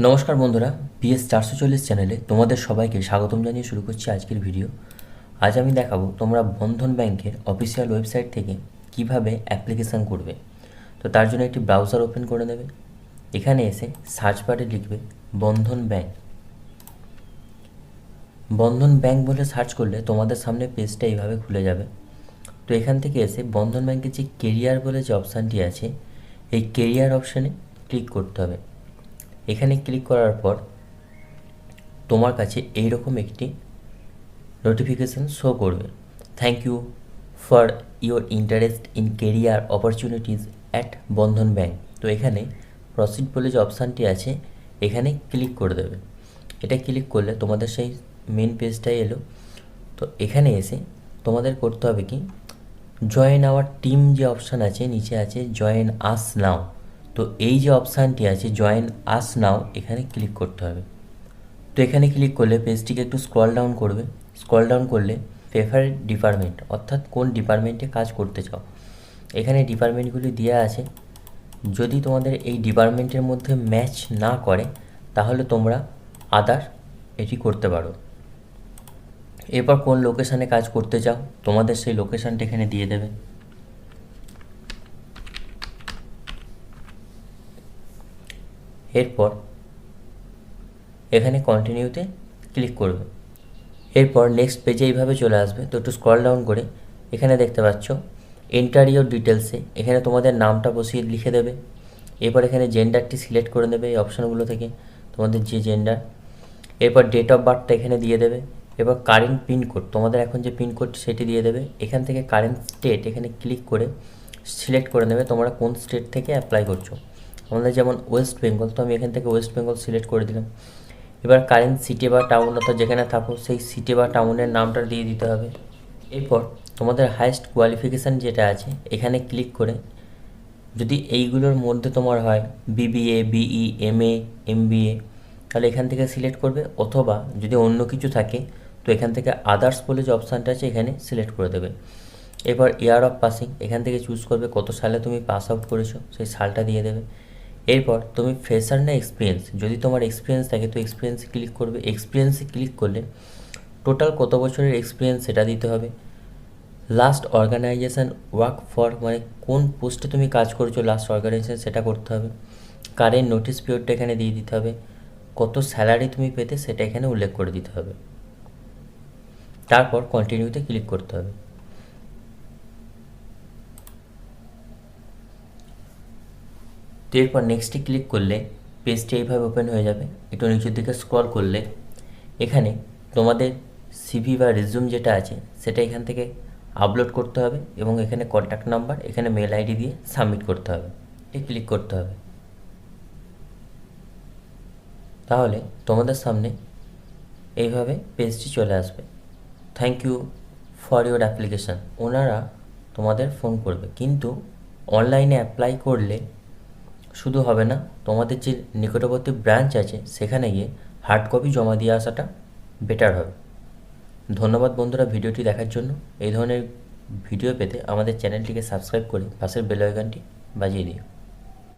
নমস্কার বন্ধুরা, পিএস চারশো চল্লিশ চ্যানেলে তোমাদের সবাইকে স্বাগতম জানিয়ে শুরু করছি আজকের ভিডিও। আজ আমি দেখাবো তোমরা বন্ধন ব্যাংকের অফিসিয়াল ওয়েবসাইট থেকে কীভাবে অ্যাপ্লিকেশান করবে। তো তার জন্য একটি ব্রাউজার ওপেন করে নেবে। এখানে এসে সার্চ বারে লিখবে বন্ধন ব্যাংক। বন্ধন ব্যাংক বলে সার্চ করলে তোমাদের সামনে পেজটা এইভাবে খুলে যাবে। তো এখান থেকে এসে বন্ধন ব্যাংকের যে কেরিয়ার বলে যে অপশানটি আছে, এই কেরিয়ার অপশানে ক্লিক করতে হবে। এখানে ক্লিক করার পর তোমার কাছে এইরকম একটি নোটিফিকেশান শো করবে। Thank you for your interest in career opportunities at Bandhan bank তো এখানে প্রসিড বলে যে অপশানটি আছে, এখানে ক্লিক করে দেবে। এটা ক্লিক করলে তোমাদের সেই মেন পেজটাই এলো। তো এখানে এসে তোমাদের করতে হবে কি জয়েন আওয়ার টিম যে অপশান আছে, নিচে আছে জয়েন আস নাও তো এই যে অপশানটি আছে জয়েন আস নাও এখানে ক্লিক করতে হবে। তো এখানে ক্লিক করলে পেজটিকে একটু স্ক্রল ডাউন করবে। স্ক্রল ডাউন করলে ফেভারিট ডিপার্টমেন্ট অর্থাৎ কোন ডিপার্টমেন্টে কাজ করতে চাও। এখানে ডিপার্টমেন্টগুলি দেওয়া আছে। যদি তোমাদের এই ডিপার্টমেন্টের মধ্যে ম্যাচ না করে, তাহলে তোমরা আদার এটি করতে পারো। এরপর কোন লোকেশানে কাজ করতে চাও, তোমাদের সেই লোকেশানটা এখানে দিয়ে দেবে। এরপর এখানে কন্টিনিউতে ক্লিক করবে। এরপর নেক্সট পেজে এইভাবে চলে আসবে। তো একটু স্ক্রল ডাউন করে এখানে দেখতে পাচ্ছ এন্টার ইউর ডিটেলসে এখানে তোমাদের নামটা বসিয়ে লিখে দেবে। এরপর এখানে জেন্ডারটি সিলেক্ট করে নেবে এই অপশানগুলো থেকে, তোমাদের যে জেন্ডার এরপর ডেট অফ বার্থটা এখানে দিয়ে দেবে। এবার কারেন্ট পিনকোড তোমাদের এখন যে পিনকোড সেটি দিয়ে দেবে। এখান থেকে কারেন্ট স্টেট এখানে ক্লিক করে সিলেক্ট করে নেবে তোমরা কোন স্টেট থেকে অ্যাপ্লাই করছ। আমাদের যেমন ওয়েস্ট বেঙ্গল তো আমি এখান থেকে ওয়েস্ট বেঙ্গল সিলেক্ট করে দিলাম। এবার কারেন্ট সিটি বা টাউন অর্থাৎ যেখানে থাকো, সেই সিটি বা টাউনের নামটা দিয়ে দিতে হবে। এরপর তোমাদের হায়েস্ট কোয়ালিফিকেশান যেটা আছে, এখানে ক্লিক করে যদি এইগুলোর মধ্যে তোমার হয় BBA BE M A M তাহলে এখান থেকে সিলেক্ট করবে। অথবা যদি অন্য কিছু থাকে, তো এখান থেকে আদার্স বলে যে অপশানটা আছে, এখানে সিলেক্ট করে দেবে। এবার ইয়ার অফ পাসিং এখান থেকে চুজ করবে কত সালে তুমি পাস আউট করেছ, সেই সালটা দিয়ে দেবে। এরপর তুমি ফ্রেশার না এক্সপিরিয়েন্স যদি তোমার এক্সপিরিয়েন্স থাকে, তো এক্সপিরিয়েন্সে ক্লিক করবে। এক্সপিরিয়েন্সে ক্লিক করলে টোটাল কত বছরের এক্সপিরিয়েন্স সেটা দিতে হবে? লাস্ট অর্গানাইজেশান ওয়ার্ক ফর মানে কোন পোস্টে তুমি কাজ করছ লাস্ট অর্গানাইজেশান সেটা করতে হবে। কারেন্ট নোটিস পিরিয়ডটা এখানে দিয়ে দিতে হবে। কত স্যালারি তুমি পেতে সেটা এখানে উল্লেখ করে দিতে হবে। তারপর কন্টিনিউতে ক্লিক করতে হবে। তো এরপর নেক্সটে ক্লিক করলে পেজটি এইভাবে ওপেন হয়ে যাবে। একটু নিচের দিকে স্ক্রল করলে এখানে তোমাদের সিভি বা রিজিউম যেটা আছে, সেটা এখান থেকে আপলোড করতে হবে এবং এখানে কন্ট্যাক্ট নাম্বার এখানে মেল আইডি দিয়ে সাবমিট করতে হবে। এ ক্লিক করতে হবে। তাহলে তোমাদের সামনে এইভাবে পেজটি চলে আসবে। Thank you for your application ওনারা তোমাদের ফোন করবে। কিন্তু অনলাইনে অ্যাপ্লাই করলে শুধু হবে না, তোমাদের যে নিকটবর্তী ব্রাঞ্চ আছে, সেখানে গিয়ে হার্ড কপি জমা দিয়ে আসাটা বেটার হবে। ধন্যবাদ বন্ধুরা ভিডিওটি দেখার জন্য। এই ধরনের ভিডিও পেতে আমাদের চ্যানেলটিকে সাবস্ক্রাইব করে পাশের বেল আইকনটি বাজিয়ে দিও।